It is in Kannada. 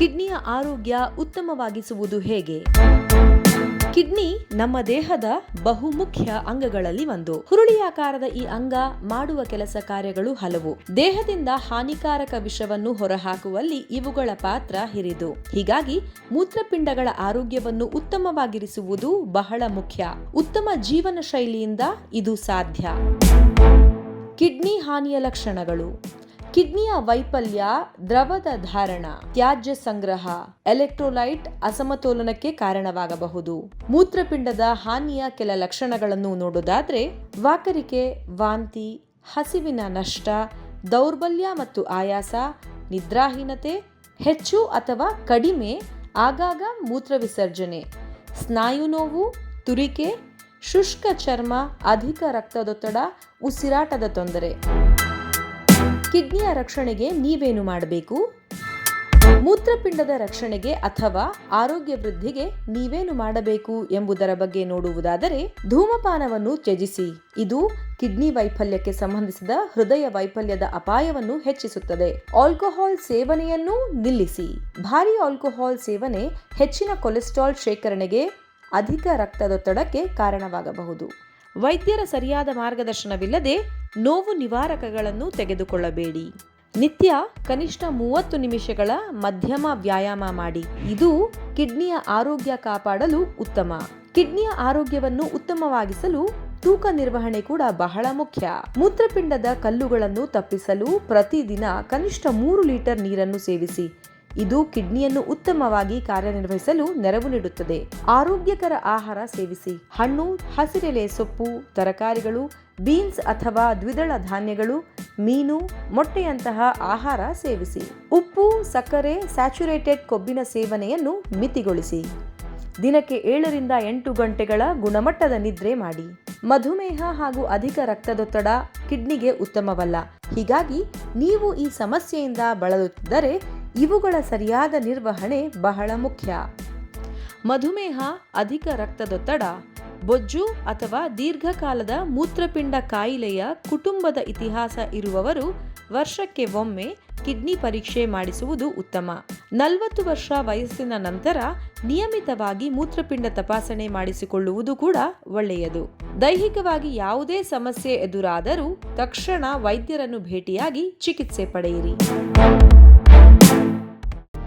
ಕಿಡ್ನಿಯ ಆರೋಗ್ಯ ಉತ್ತಮವಾಗಿಸುವುದು ಹೇಗೆ? ಕಿಡ್ನಿ ನಮ್ಮ ದೇಹದ ಬಹುಮುಖ್ಯ ಅಂಗಗಳಲ್ಲಿ ಒಂದು. ಹುರುಳಿಯಾಕಾರದ ಈ ಅಂಗ ಮಾಡುವ ಕೆಲಸ ಕಾರ್ಯಗಳು ಹಲವು. ದೇಹದಿಂದ ಹಾನಿಕಾರಕ ವಿಷವನ್ನು ಹೊರಹಾಕುವಲ್ಲಿ ಇವುಗಳ ಪಾತ್ರ ಹಿರಿದು. ಹೀಗಾಗಿ ಮೂತ್ರಪಿಂಡಗಳ ಆರೋಗ್ಯವನ್ನು ಉತ್ತಮವಾಗಿರಿಸುವುದು ಬಹಳ ಮುಖ್ಯ. ಉತ್ತಮ ಜೀವನ ಶೈಲಿಯಿಂದ ಇದು ಸಾಧ್ಯ. ಕಿಡ್ನಿ ಹಾನಿಯ ಲಕ್ಷಣಗಳು. ಕಿಡ್ನಿಯ ವೈಫಲ್ಯ, ದ್ರವದ ಧಾರಣ, ತ್ಯಾಜ್ಯ ಸಂಗ್ರಹ, ಎಲೆಕ್ಟ್ರೋಲೈಟ್ ಅಸಮತೋಲನಕ್ಕೆ ಕಾರಣವಾಗಬಹುದು. ಮೂತ್ರಪಿಂಡದ ಹಾನಿಯ ಕೆಲ ಲಕ್ಷಣಗಳನ್ನು ನೋಡೋದಾದ್ರೆ, ವಾಕರಿಕೆ, ವಾಂತಿ, ಹಸಿವಿನ ನಷ್ಟ, ದೌರ್ಬಲ್ಯ ಮತ್ತು ಆಯಾಸ, ನಿದ್ರಾಹೀನತೆ, ಹೆಚ್ಚು ಅಥವಾ ಕಡಿಮೆ, ಆಗಾಗ ಮೂತ್ರ ವಿಸರ್ಜನೆ, ಸ್ನಾಯು ನೋವು, ತುರಿಕೆ, ಶುಷ್ಕ ಚರ್ಮ, ಅಧಿಕ ರಕ್ತದೊತ್ತಡ, ಉಸಿರಾಟದ ತೊಂದರೆ. ಕಿಡ್ನಿಯ ರಕ್ಷಣೆಗೆ ನೀವೇನು ಮಾಡಬೇಕು? ಮೂತ್ರಪಿಂಡದ ರಕ್ಷಣೆಗೆ ಅಥವಾ ಆರೋಗ್ಯ ವೃದ್ಧಿಗೆ ನೀವೇನು ಮಾಡಬೇಕು ಎಂಬುದರ ಬಗ್ಗೆ ನೋಡುವುದಾದರೆ ಧೂಮಪಾನವನ್ನು ತ್ಯಜಿಸಿ. ಇದು ಕಿಡ್ನಿ ವೈಫಲ್ಯಕ್ಕೆ ಸಂಬಂಧಿಸಿದ ಹೃದಯ ವೈಫಲ್ಯದ ಅಪಾಯವನ್ನು ಹೆಚ್ಚಿಸುತ್ತದೆ. ಆಲ್ಕೋಹಾಲ್ ಸೇವನೆಯನ್ನು ನಿಲ್ಲಿಸಿ. ಭಾರಿ ಆಲ್ಕೋಹಾಲ್ ಸೇವನೆ ಹೆಚ್ಚಿನ ಕೊಲೆಸ್ಟ್ರಾಲ್ ಶೇಖರಣೆಗೆ ಅಧಿಕ ರಕ್ತದೊತ್ತಡಕ್ಕೆ ಕಾರಣವಾಗಬಹುದು. ವೈದ್ಯರ ಸರಿಯಾದ ಮಾರ್ಗದರ್ಶನವಿಲ್ಲದೆ ನೋವು ನಿವಾರಕಗಳನ್ನು ತೆಗೆದುಕೊಳ್ಳಬೇಡಿ. ನಿತ್ಯ ಕನಿಷ್ಠ ಮೂವತ್ತು ನಿಮಿಷಗಳ ಮಧ್ಯಮ ವ್ಯಾಯಾಮ ಮಾಡಿ. ಇದು ಕಿಡ್ನಿಯ ಆರೋಗ್ಯ ಕಾಪಾಡಲು ಉತ್ತಮ. ಕಿಡ್ನಿಯ ಆರೋಗ್ಯವನ್ನು ಉತ್ತಮವಾಗಿಸಲು ತೂಕ ನಿರ್ವಹಣೆ ಕೂಡ ಬಹಳ ಮುಖ್ಯ. ಮೂತ್ರಪಿಂಡದ ಕಲ್ಲುಗಳನ್ನು ತಪ್ಪಿಸಲು ಪ್ರತಿದಿನ ಕನಿಷ್ಠ ಮೂರು ಲೀಟರ್ ನೀರನ್ನು ಸೇವಿಸಿ. ಇದು ಕಿಡ್ನಿಯನ್ನು ಉತ್ತಮವಾಗಿ ಕಾರ್ಯನಿರ್ವಹಿಸಲು ನೆರವು ನೀಡುತ್ತದೆ. ಆರೋಗ್ಯಕರ ಆಹಾರ ಸೇವಿಸಿ. ಹಣ್ಣು, ಹಸಿರೆಲೆ ಸೊಪ್ಪು, ತರಕಾರಿಗಳು ಬೀನ್ಸ್ ಅಥವಾ ದ್ವಿದಳ ಧಾನ್ಯಗಳು, ಮೀನು, ಮೊಟ್ಟೆಯಂತಹ ಆಹಾರ ಸೇವಿಸಿ. ಉಪ್ಪು, ಸಕ್ಕರೆ, ಸ್ಯಾಚುರೇಟೆಡ್ ಕೊಬ್ಬಿನ ಸೇವನೆಯನ್ನು ಮಿತಿಗೊಳಿಸಿ. ದಿನಕ್ಕೆ ಏಳರಿಂದ ಎಂಟು ಗಂಟೆಗಳ ಗುಣಮಟ್ಟದ ನಿದ್ರೆ ಮಾಡಿ. ಮಧುಮೇಹ ಹಾಗೂ ಅಧಿಕ ರಕ್ತದೊತ್ತಡ ಕಿಡ್ನಿಗೆ ಉತ್ತಮವಲ್ಲ. ಹೀಗಾಗಿ ನೀವು ಈ ಸಮಸ್ಯೆಯಿಂದ ಬಳಲುತ್ತಿದ್ದರೆ ಇವುಗಳ ಸರಿಯಾದ ನಿರ್ವಹಣೆ ಬಹಳ ಮುಖ್ಯ. ಮಧುಮೇಹ, ಅಧಿಕ ರಕ್ತದೊತ್ತಡ ಬೊಜ್ಜು ಅಥವಾ ದೀರ್ಘಕಾಲದ ಮೂತ್ರಪಿಂಡ ಕಾಯಿಲೆಯ ಕುಟುಂಬದ ಇತಿಹಾಸ ಇರುವವರು ವರ್ಷಕ್ಕೆ ಒಮ್ಮೆ ಕಿಡ್ನಿ ಪರೀಕ್ಷೆ ಮಾಡಿಸುವುದು ಉತ್ತಮ. ನಲವತ್ತು ವರ್ಷ ವಯಸ್ಸಿನ ನಂತರ ನಿಯಮಿತವಾಗಿ ಮೂತ್ರಪಿಂಡ ತಪಾಸಣೆ ಮಾಡಿಸಿಕೊಳ್ಳುವುದು ಕೂಡ ಒಳ್ಳೆಯದು. ದೈಹಿಕವಾಗಿ ಯಾವುದೇ ಸಮಸ್ಯೆ ಎದುರಾದರೂ ತಕ್ಷಣ ವೈದ್ಯರನ್ನು ಭೇಟಿಯಾಗಿ ಚಿಕಿತ್ಸೆ ಪಡೆಯಿರಿ.